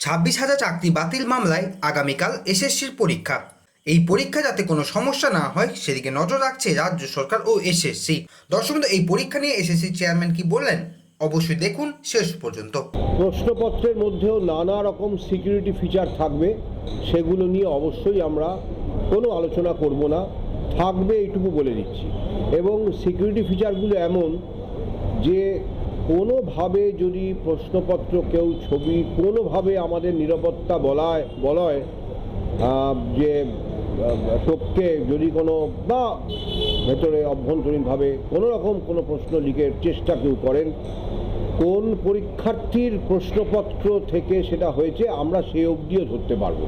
ছাব্বিশ হাজার চাকরি বাতিল মামলায় আগামীকাল এসএসসির পরীক্ষা। এই পরীক্ষা যাতে কোনো সমস্যা না হয়, সেদিকে নজর রাখছে রাজ্য সরকার ও এসএসসি। দর্শক এই পরীক্ষা নিয়ে এসএসসি চেয়ারম্যান কি বললেন? অবশ্যই দেখুন শেষ পর্যন্ত। প্রশ্নপত্রের মধ্যেও নানা রকম সিকিউরিটি ফিচার থাকবে, সেগুলো নিয়ে অবশ্যই আমরা কোনো আলোচনা করব না। থাকবে এইটুকু বলে দিচ্ছি। এবং সিকিউরিটি ফিচারগুলো এমন যে কোনোভাবে যদি প্রশ্নপত্র কেউ ছবি কোনোভাবে আমাদের নিরাপত্তা বলায়, বলয় যে টোপকে যদি কোনো বা ভেতরে অভ্যন্তরীণভাবে কোনো রকম কোনো প্রশ্ন লিখের চেষ্টা কেউ করেন, কোন পরীক্ষার্থীর প্রশ্নপত্র থেকে সেটা হয়েছে আমরা সে অবধিও ধরতে পারব।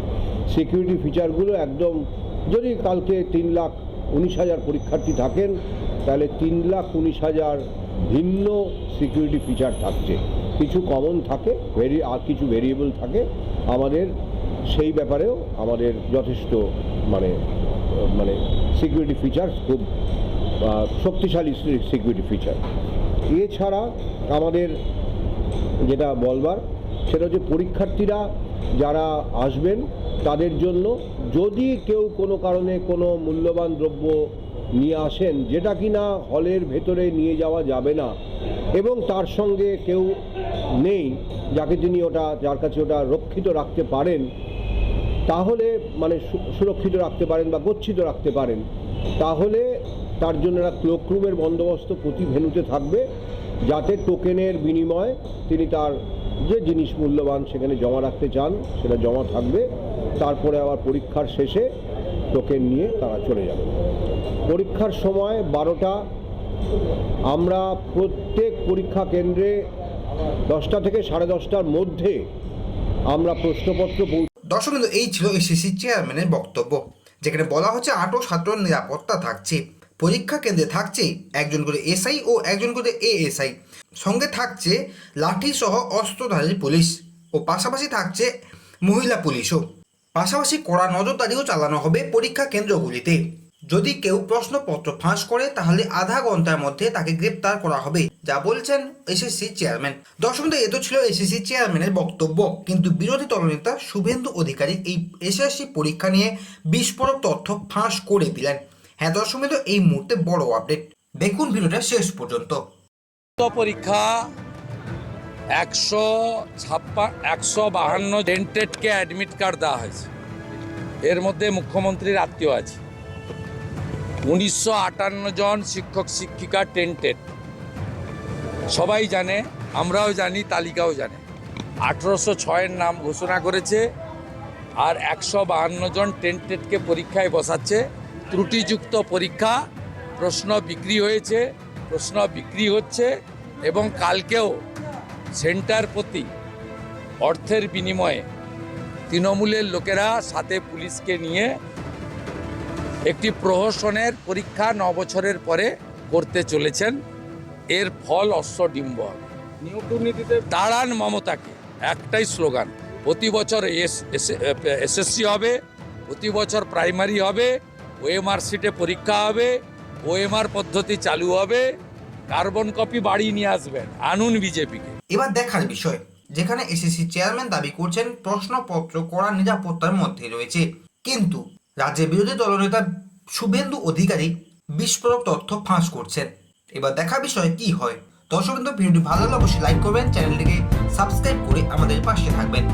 সিকিউরিটি ফিচারগুলো একদম যদি কালকে তিন লাখ উনিশ হাজার পরীক্ষার্থী থাকেন তাহলে তিন লাখ উনিশ হাজার ভিন্ন সিকিউরিটি ফিচার থাকছে। কিছু কমন থাকে ভেরি আর কিছু ভেরিয়েবল থাকে। আমাদের সেই ব্যাপারেও আমাদের যথেষ্ট মানে মানে সিকিউরিটি ফিচার খুব শক্তিশালী সিকিউরিটি ফিচার এছাড়া আমাদের যেটা বলবার, সেটা হচ্ছে পরীক্ষার্থীরা যারা আসবেন, তাদের জন্য যদি কেউ কোনো কারণে কোনো মূল্যবান দ্রব্য নিয়ে আসেন, যেটা কিনা হলের ভেতরে নিয়ে যাওয়া যাবে না। এবং তার সঙ্গে কেউ নেই, যাকে তিনি ওটা, যার কাছে ওটা রক্ষিত রাখতে পারেন, তাহলে মানে সুরক্ষিত রাখতে পারেন বা গচ্ছিত রাখতে পারেন, তাহলে তার জন্য একটা ক্লোকরুমের বন্দোবস্ত প্রতি ভেনুতে থাকবে, যাতে টোকেনের বিনিময়ে তিনি তার যে জিনিস মূল্যবান সেখানে জমা রাখতে চান, সেটা জমা থাকবে, তারপরে আবার পরীক্ষার শেষে টোকেন নিয়ে তারা চলে যাবে। পরীক্ষার সময় বারোটা। আমরা প্রত্যেক পরীক্ষা কেন্দ্রে দশটা থেকে সাড়ে দশটার মধ্যে আমরা প্রশ্নপত্র দর্শক বন্ধু, এই ছিল এসএসসি চেয়ারম্যানের বক্তব্য যেখানে বলা হচ্ছে আটো ছাত্র নিরাপত্তা থাকছে। পরীক্ষা কেন্দ্রে থাকছে একজন করে এসআই ও একজন করে এএসআই। সঙ্গে থাকছে লাঠি সহ অস্ত্রধারী পুলিশ ও পাশাপাশি থাকছে মহিলা পুলিশও। পাশাপাশি কড়া নজরদারিও চালানো হবে পরীক্ষা কেন্দ্রগুলিতে। যদি কেউ প্রশ্নপত্র ফাঁস করে তাহলে আধা ঘণ্টার মধ্যে তাকে গ্রেপ্তার করা হবে যা বলছেন এসএসসি চেয়ারম্যান দর্শক এ তো ছিল এসএসসি চেয়ারম্যানের বক্তব্য কিন্তু বিরোধী দলনেতা শুভেন্দু অধিকারী এই এসএসসি পরীক্ষা নিয়ে বিস্ফোরক তথ্য ফাঁস করে দিলেন। হ্যাঁ দর্শক বন্ধু, এই মুহূর্তে বড় আপডেট দেখুন ভিডিওটা শেষ পর্যন্ত। পরীক্ষা একশো ছাপ্পা একশো বাহান্ন ডেন্টেডকে অ্যাডমিট কার্ড দেওয়া হয়েছে। এর মধ্যে মুখ্যমন্ত্রীর আত্মীয় আছে। উনিশশো আটান্ন জন শিক্ষক, শিক্ষিকা টেন্টেড সবাই জানে, আমরাও জানি, তালিকাও জানে। আঠেরোশো ছয়ের নাম ঘোষণা করেছে আর একশো বাহান্ন জন টেন্টেডকে পরীক্ষায় বসাচ্ছে। ত্রুটিযুক্ত পরীক্ষা, প্রশ্ন বিক্রি হয়েছে, প্রশ্ন বিক্রি হচ্ছে এবং কালকেও সেন্টার প্রতি অর্থের বিনিময়ে তৃণমূলের লোকেরা সাথে পুলিশকে নিয়ে একটি প্রহসনের পরীক্ষা ন বছরের পরে করতে চলেছেন। এর ফল অশ্বডিম্ব হবে নিয়োগ দাঁড়ান মমতাকে, একটাই স্লোগান, প্রতি বছর এসএসসি হবে, প্রতি বছর প্রাইমারি হবে, ওএমআর সিটে পরীক্ষা হবে, ওএমআর পদ্ধতি চালু হবে, কার্বন কপি বাড়ি নিয়ে আসবেন, আনুন বিজেপিকে। এবার দেখার বিষয়, যেখানে এসএসসি চেয়ারম্যান দাবি করছেন, প্রশ্নপত্র কড়া নিরাপত্তার মধ্যে রয়েছে। কিন্তু রাজ্যের বিরোধী দলনেতা শুভেন্দু অধিকারী বিস্ফোরক তথ্য ফাঁস করছেন। এবার দেখা বিষয়ে কি হয়? দর্শক ভিডিওটি ভালো লাগলে অবশ্যই লাইক করবেন, চ্যানেলটিকে সাবস্ক্রাইব করে আমাদের পাশে থাকবেন।